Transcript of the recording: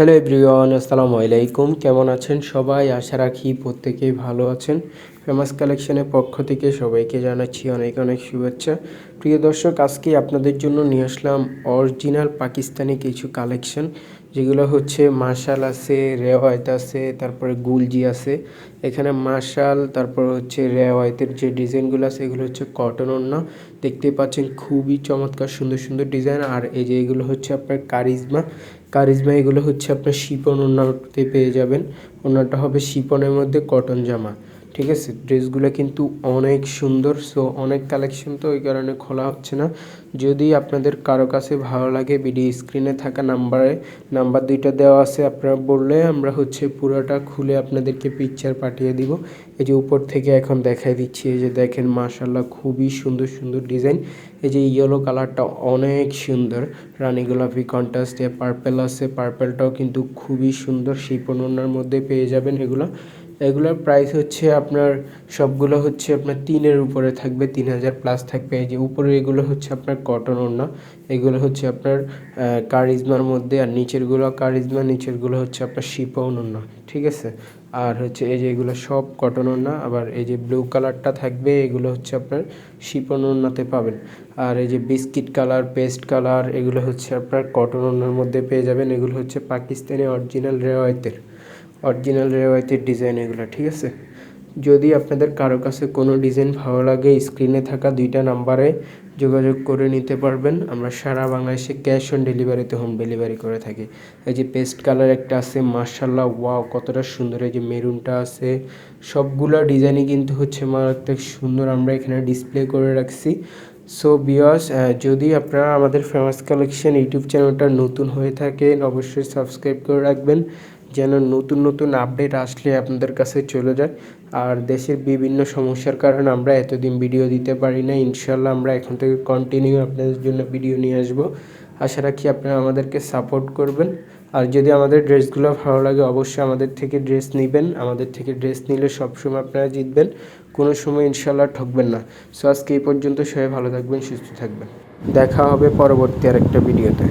Hello everyone আসসালামু আলাইকুম। কেমন আছেন সবাই? আশা রাখি প্রত্যেকেই ভালো আছেন। ফেমাস কালেকশনের পক্ষ থেকে সবাইকে জানাচ্ছি অনেক অনেক শুভেচ্ছা। প্রিয় দর্শক, আজকে আপনাদের জন্য নিয়ে আসলাম অরিজিনাল পাকিস্তানি কিছু কালেকশন যেগুলো হচ্ছে মার্শাল আছে রেওয়ায়ত আছে, তারপরে গুলজি আছে। এখানে মার্শাল, তারপর হচ্ছে রেওয়ায়তের যে ডিজাইনগুলো আছে, এগুলো হচ্ছে কটন ওড়না। দেখতে পাচ্ছেন খুবই চমৎকার, সুন্দর সুন্দর ডিজাইন। আর এই যে এগুলো হচ্ছে আপনার কারিজমা। কারিজমা এগুলো হচ্ছে আপনার শিপন ওড়নাতে পেয়ে যাবেন। ওড়নাটা হবে শিপনের মধ্যে কটন জামা। ঠিক আছে, ড্রেসগুলো কিন্তু অনেক সুন্দর সো অনেক কালেকশন তো ওই কারণে খোলা হচ্ছে না। যদি আপনাদের কারও কাছে ভালো লাগে ভিডিও স্ক্রিনে থাকা নাম্বারে নাম্বার দুইটা দেওয়া আছে আপনারা বললে আমরা হচ্ছে পুরোটা খুলে আপনাদেরকে পিকচার পাঠিয়ে দিব। এই যে উপর থেকে এখন দেখাই দিচ্ছি, এই যে দেখেন মাশাল্লাহ খুবই সুন্দর সুন্দর ডিজাইন এই যে ইয়েলো কালারটা অনেক সুন্দর, রানী গোলাপি কন্ট্রাস্টে পার্পেল আছে পার্পেলটাও কিন্তু খুবই সুন্দর, সেই পণ্যর মধ্যে পেয়ে যাবেন এগুলো। এগুলোর প্রাইস হচ্ছে আপনার, সবগুলো হচ্ছে আপনার তিনের উপরে থাকবে, তিন হাজার প্লাস থাকবে। এই যে উপরে এগুলো হচ্ছে আপনার কটন ওড়না, এগুলো হচ্ছে আপনার কারিজমার মধ্যে আর নিচেরগুলো কারিজমা নিচেরগুলো হচ্ছে আপনার শিপন ওড়না, ঠিক আছে? আর হচ্ছে এই যে এগুলো সব কটন ওড়না, আবার এই যে ব্লু কালারটা থাকবে, এগুলো হচ্ছে আপনার শিপন ওড়নাতে পাবেন। আর এই যে বিস্কিট কালার পেস্ট কালার এগুলো হচ্ছে আপনার কটন ওড়নার মধ্যে পেয়ে যাবেন। এগুলো হচ্ছে পাকিস্তানি অরিজিনাল রেওয়ায়তের। অরিজিনাল রেওয়ায়তের ডিজাইন এগুলো, ঠিক আছে? যদি আপনাদের কারও কাছে কোনো ডিজাইন ভালো লাগে স্ক্রিনে থাকা দুইটা নাম্বারে যোগাযোগ করে নিতে পারবেন। আমরা সারা বাংলাদেশে ক্যাশ অন ডেলিভারিতে হোম ডেলিভারি করে থাকি। এই যে পেস্ট কালার একটা আছে মার্শাল্লাহ ওয়াও কতটা সুন্দর। এই যে মেরুনটা আছে, সবগুলো ডিজাইনই কিন্তু হচ্ছে মারাত্মক সুন্দর। আমরা এখানে ডিসপ্লে করে রাখছি। সো বিয়স যদি আপনারা আমাদের ফেমাস কালেকশন ইউটিউব চ্যানেলটা নতুন হয়ে থাকেন, অবশ্যই সাবস্ক্রাইব করে রাখবেন। যেন নতুন নতুন আপডেট আসলে আপনাদের কাছে চলে যায়। আর দেশের বিভিন্ন সমস্যার কারণে আমরা এতদিন ভিডিও দিতে পারি না ইনশাল্লাহ আমরা এখন থেকে কন্টিনিউ আপনাদের জন্য ভিডিও নিয়ে আসব। আশা রাখি আপনারা আমাদেরকে সাপোর্ট করবেন। আর যদি আমাদের ড্রেসগুলো ভালো লাগে, অবশ্যই আমাদের থেকে ড্রেস নেবেন। আমাদের থেকে ড্রেস নিলে সবসময় আপনারা জিতবেন। কোনো সময় ইনশাল্লাহ ঠকবেন না। সো আজকে এই পর্যন্ত সবাই ভালো থাকবেন, সুস্থ থাকবেন। দেখা হবে পরবর্তী আরেকটা ভিডিওতে